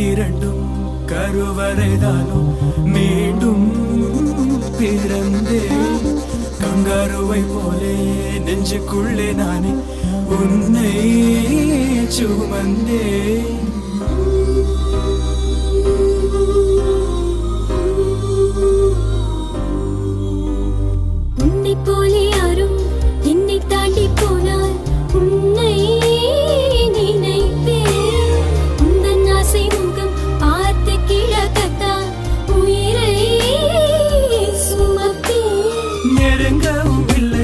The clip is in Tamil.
இரண்டும் கருவறைதானோ? மீண்டும் பிறந்தேன் கங்காருவை போலே நெஞ்சுக்குள்ளே நானே உன்னை சுமந்தேன் நெருங்கவும் இல்லை